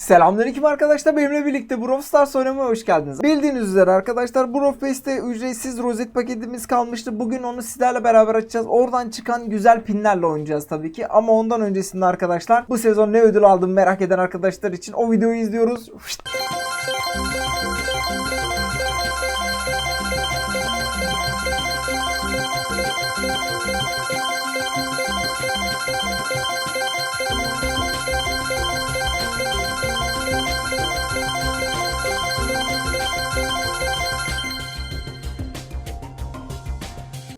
Selamünaleyküm arkadaşlar. Benimle birlikte Brawl Stars oynamaya hoş geldiniz. Bildiğiniz üzere arkadaşlar Brawl Pass'te ücretsiz rozet paketimiz kalmıştı. Bugün onu sizlerle beraber açacağız. Oradan çıkan güzel pinlerle oynayacağız tabii ki. Ama ondan öncesinde arkadaşlar bu sezon ne ödül aldım merak eden arkadaşlar için o videoyu izliyoruz. Fışt.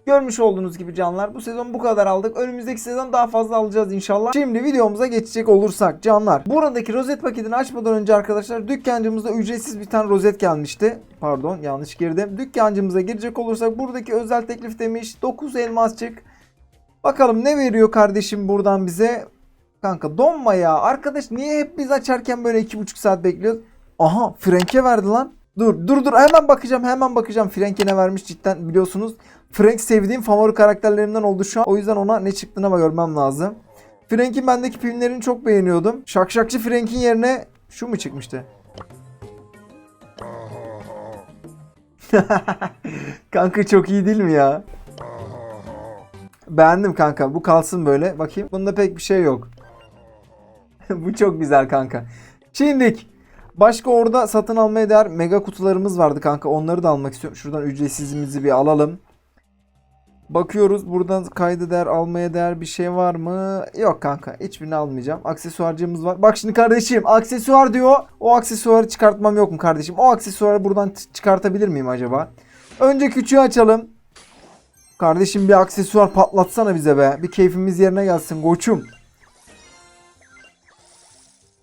Görmüş olduğunuz gibi canlar bu sezon bu kadar aldık. Önümüzdeki sezon daha fazla alacağız inşallah. Şimdi videomuza geçecek olursak canlar. Buradaki rozet paketini açmadan önce arkadaşlar dükkancımızda ücretsiz bir tane rozet gelmişti. Pardon yanlış girdim. Dükkancımıza girecek olursak buradaki özel teklif demiş. 9 elmasçık. Bakalım ne veriyor kardeşim buradan bize. Kanka donma ya. Arkadaş niye hep biz açarken böyle 2,5 saat bekliyoruz? Aha Frank'e verdi lan. Dur dur dur hemen bakacağım hemen bakacağım. Frank'e ne vermiş cidden biliyorsunuz. Frank sevdiğim favori karakterlerimden oldu şu an. O yüzden ona ne çıktığına bak görmem lazım. Frank'in bendeki filmlerini çok beğeniyordum. Şakşakçı Frank'in yerine şu mu çıkmıştı? kanka çok iyi değil mi ya? Beğendim kanka. Bu kalsın böyle. Bakayım. Bunda pek bir şey yok. Bu çok güzel kanka. Şimdilik başka orada satın almaya değer mega kutularımız vardı kanka. Onları da almak istiyorum. Şuradan ücretsizimizi bir alalım. Bakıyoruz buradan kaydı değer almaya değer bir şey var mı? Yok kanka hiçbirini almayacağım. Aksesuarcığımız var. Bak şimdi kardeşim aksesuar diyor. O aksesuarı çıkartmam yok mu kardeşim? O aksesuarı buradan çıkartabilir miyim acaba? Önce küçüğü açalım. Kardeşim bir aksesuar patlatsana bize be. Bir keyfimiz yerine gelsin koçum.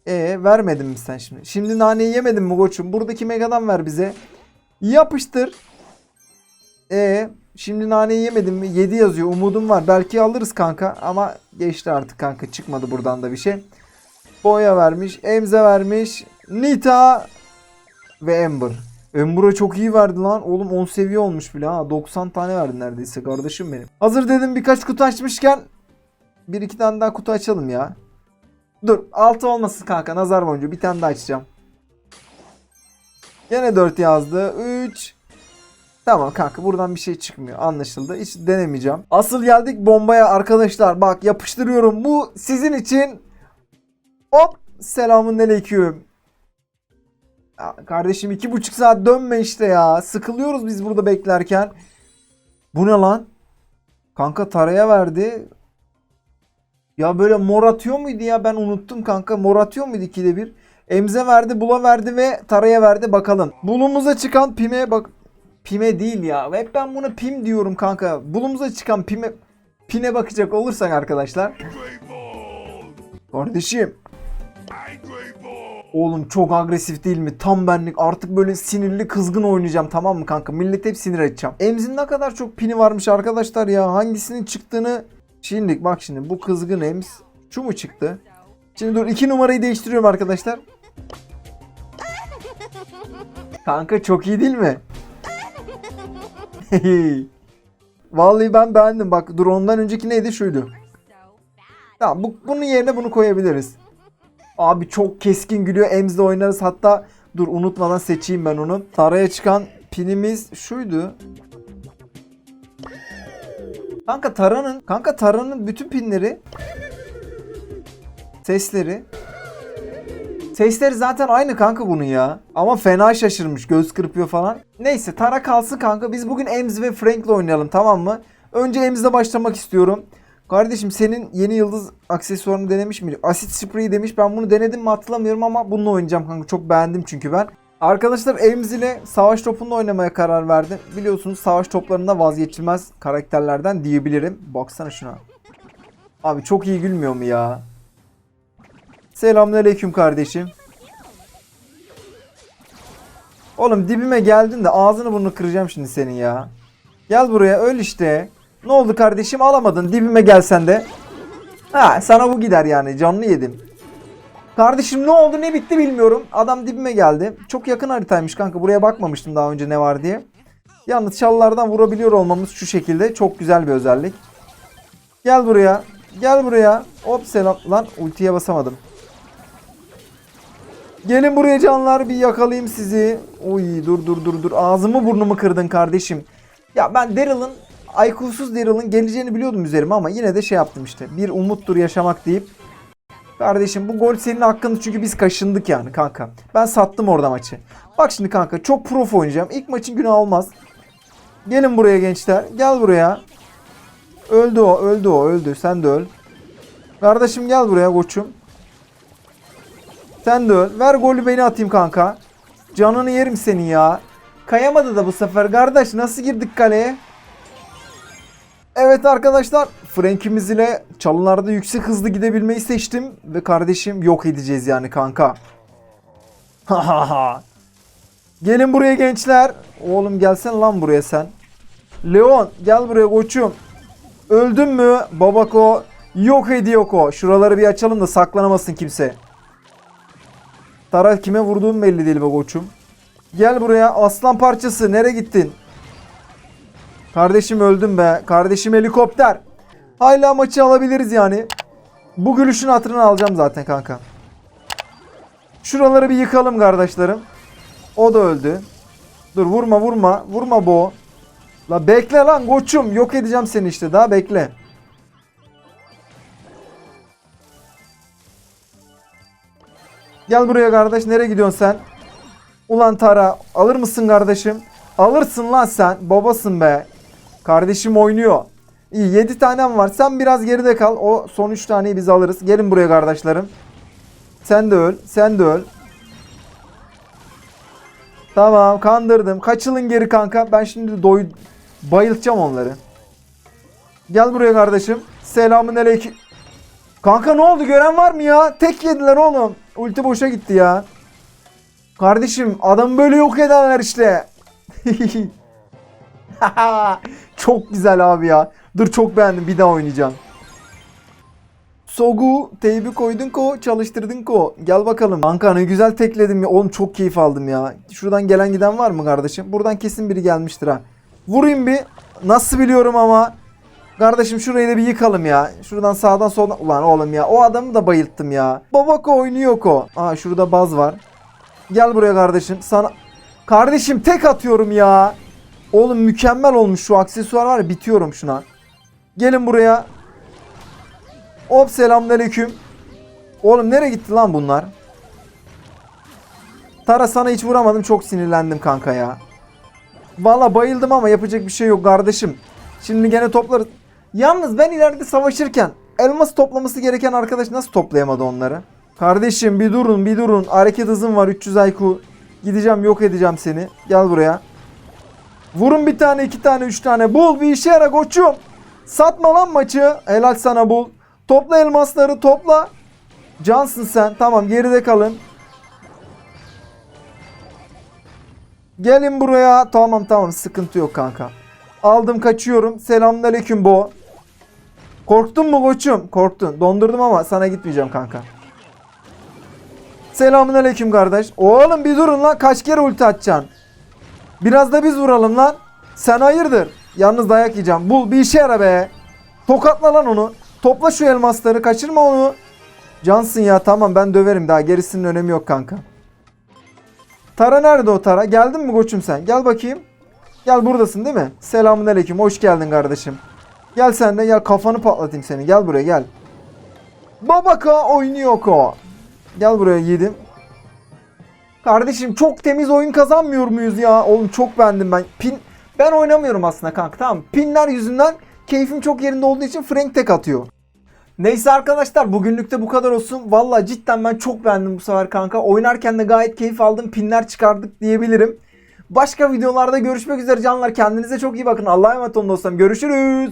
E vermedin mi sen şimdi? Şimdi naneyi yemedin mi koçum? Buradaki megadan ver bize. Yapıştır. E şimdi naneyi yemedin mi? 7 yazıyor. Umudum var. Belki alırız kanka ama geçti artık kanka. Çıkmadı buradan da bir şey. Boya vermiş. Emze vermiş. Nita ve Ember. Ember'a çok iyi verdi lan. Oğlum 10 seviye olmuş bile ha. 90 tane verdi neredeyse kardeşim benim. Hazır dedim birkaç kutu açmışken bir iki tane daha kutu açalım ya. Dur 6 olmasın kanka nazar boncuğu bir tane daha açacağım. Gene 4 yazdı. 3 Tamam kanka buradan bir şey çıkmıyor. Anlaşıldı. Hiç denemeyeceğim. Asıl geldik bombaya arkadaşlar. Bak yapıştırıyorum. Bu sizin için. Hop. Selamun aleyküm. Ya kardeşim iki buçuk saat dönme işte ya. Sıkılıyoruz biz burada beklerken. Bu ne lan? Kanka taraya verdi. Ya böyle mor atıyor muydu ya? Ben unuttum kanka. Mor atıyor muydu ikide bir? Emze verdi, bula verdi ve taraya verdi. Bakalım. Bulumuza çıkan pime bak. Pime değil ya. Hep ben buna pim diyorum kanka. Bulumuza çıkan pime pine bakacak olursak arkadaşlar. Kardeşim. Oğlum çok agresif değil mi? Tam benlik. Artık böyle sinirli kızgın oynayacağım tamam mı kanka? Millet hep sinir edeceğim. Emzin ne kadar çok pini varmış arkadaşlar ya. Hangisinin çıktığını... Şimdi bak şimdi bu kızgın Ems. Şu mu çıktı? Şimdi dur iki numarayı değiştiriyorum arkadaşlar. Kanka çok iyi değil mi? Vallahi ben beğendim. Bak dur ondan önceki neydi şuydu. Tamam bu, bunun yerine bunu koyabiliriz. Abi çok keskin gülüyor. Emz'de oynarız. Hatta dur unutmadan seçeyim ben onu. Saraya çıkan pinimiz şuydu. Kanka Tara'nın kanka Tara'nın bütün pinleri sesleri Sesleri zaten aynı kanka bunun ya. Ama fena şaşırmış. Göz kırpıyor falan. Neyse Tara kalsın kanka. Biz bugün Ems ve Frank'le oynayalım tamam mı? Önce Ems'le başlamak istiyorum. Kardeşim senin yeni yıldız aksesuarını denemiş miydik? Asit spreyi demiş. Ben bunu denedim mi hatırlamıyorum ama bununla oynayacağım kanka. Çok beğendim çünkü ben. Arkadaşlar Ems ile savaş topunda oynamaya karar verdim. Biliyorsunuz savaş toplarında vazgeçilmez karakterlerden diyebilirim. Baksana şuna. Abi çok iyi gülmüyor mu ya? Selamünaleyküm kardeşim. Oğlum dibime geldin de ağzını burnunu kıracağım şimdi senin ya. Gel buraya öl işte. Ne oldu kardeşim alamadın dibime gelsen de. Ha sana bu gider yani canlı yedim. Kardeşim ne oldu ne bitti bilmiyorum. Adam dibime geldi. Çok yakın haritaymış kanka. Buraya bakmamıştım daha önce ne var diye. Yalnız çalılardan vurabiliyor olmamız şu şekilde. Çok güzel bir özellik. Gel buraya. Gel buraya. Hop selam. Lan ultiye basamadım. Gelin buraya canlar bir yakalayayım sizi. Oy dur dur dur dur. Ağzımı burnumu kırdın kardeşim. Ya ben Daryl'ın IQ'suz Daryl'ın geleceğini biliyordum üzerime ama yine de şey yaptım işte. Bir umuttur yaşamak deyip. Kardeşim bu gol senin hakkında çünkü biz kaşındık yani kanka. Ben sattım orada maçı. Bak şimdi kanka çok prof oynayacağım. İlk maçın günü olmaz. Gelin buraya gençler. Gel buraya. Öldü o, öldü o, öldü. Sen de öl. Kardeşim gel buraya koçum. Sen de öl. Ver golü beni atayım kanka. Canını yerim senin ya. Kayamadı da bu sefer. Kardeş nasıl girdik kaleye? Evet arkadaşlar. Frank'imiz ile çalılarda yüksek hızlı gidebilmeyi seçtim. Ve kardeşim yok edeceğiz yani kanka. Ha ha ha. Gelin buraya gençler. Oğlum gelsen lan buraya sen. Leon gel buraya koçum. Öldün mü? Babako yok ediyor ko. Şuraları bir açalım da saklanamasın kimse. Tara kime vurduğum belli değil be koçum. Gel buraya aslan parçası. Nereye gittin? Kardeşim öldüm be. Kardeşim helikopter. Hala maçı alabiliriz yani. Bu gülüşün hatırını alacağım zaten kanka. Şuraları bir yıkalım kardeşlerim. O da öldü. Dur vurma vurma. Vurma bo. La bekle lan koçum. Yok edeceğim seni işte. Daha bekle. Gel buraya kardeş. Nereye gidiyorsun sen? Ulan Tara alır mısın kardeşim? Alırsın lan sen. Babasın be. Kardeşim oynuyor. İyi 7 tanem var. Sen biraz geride kal. O son 3 taneyi biz alırız. Gelin buraya kardeşlerim. Sen de öl. Sen de öl. Tamam kandırdım. Kaçılın geri kanka. Ben şimdi doy bayıltacağım onları. Gel buraya kardeşim. Selamun aleyküm. Kanka ne oldu gören var mı ya? Tek yediler oğlum. Ulti boşa gitti ya. Kardeşim adam böyle yok ederler işte. çok güzel abi ya. Dur çok beğendim bir daha oynayacağım. Sogu teybi koydun ko çalıştırdın ko. Gel bakalım. Kanka ne güzel tekledim ya. Oğlum çok keyif aldım ya. Şuradan gelen giden var mı kardeşim? Buradan kesin biri gelmiştir ha. Vurayım bir. Nasıl biliyorum ama. Kardeşim şurayı da bir yıkalım ya. Şuradan sağdan soldan. Ulan oğlum ya o adamı da bayılttım ya. Babako oynuyor ko. Aa şurada baz var. Gel buraya kardeşim. Sana Kardeşim tek atıyorum ya. Oğlum mükemmel olmuş şu aksesuar var ya bitiyorum şuna. Gelin buraya. Hop selamünaleyküm. Oğlum nereye gitti lan bunlar? Tara sana hiç vuramadım çok sinirlendim kanka ya. Valla bayıldım ama yapacak bir şey yok kardeşim. Şimdi gene toplarız. Yalnız ben ileride savaşırken elmas toplaması gereken arkadaş nasıl toplayamadı onları? Kardeşim bir durun bir durun. Hareket hızım var 300 IQ. Gideceğim yok edeceğim seni. Gel buraya. Vurun bir tane iki tane üç tane. Bul bir işe yara koçum. Satma lan maçı. Helal sana bul. Topla elmasları topla. Cansın sen. Tamam geride kalın. Gelin buraya. Tamam tamam sıkıntı yok kanka. Aldım kaçıyorum. Selamünaleyküm bo. Korktun mu koçum? Korktun. Dondurdum ama sana gitmeyeceğim kanka. Selamünaleyküm kardeş. Oğlum bir durun lan. Kaç kere ulti atacaksın? Biraz da biz vuralım lan. Sen hayırdır? Yalnız dayak yiyeceğim. Bul bir işe yara be. Tokatla lan onu. Topla şu elmasları. Kaçırma onu. Cansın ya tamam ben döverim daha. Gerisinin önemi yok kanka. Tara nerede o Tara? Geldin mi koçum sen? Gel bakayım. Gel buradasın değil mi? Selamünaleyküm. Hoş geldin kardeşim. Gel sen de gel kafanı patlatayım seni. Gel buraya gel. Babaka oynuyor ko. Gel buraya yedim. Kardeşim çok temiz oyun kazanmıyor muyuz ya? Oğlum çok beğendim ben. Pin ben oynamıyorum aslında kanka tamam. Pinler yüzünden keyfim çok yerinde olduğu için Frank tek atıyor. Neyse arkadaşlar bugünlük de bu kadar olsun. Valla cidden ben çok beğendim bu sefer kanka. Oynarken de gayet keyif aldım. Pinler çıkardık diyebilirim. Başka videolarda görüşmek üzere canlar. Kendinize çok iyi bakın. Allah'a emanet olun dostlarım. Görüşürüz.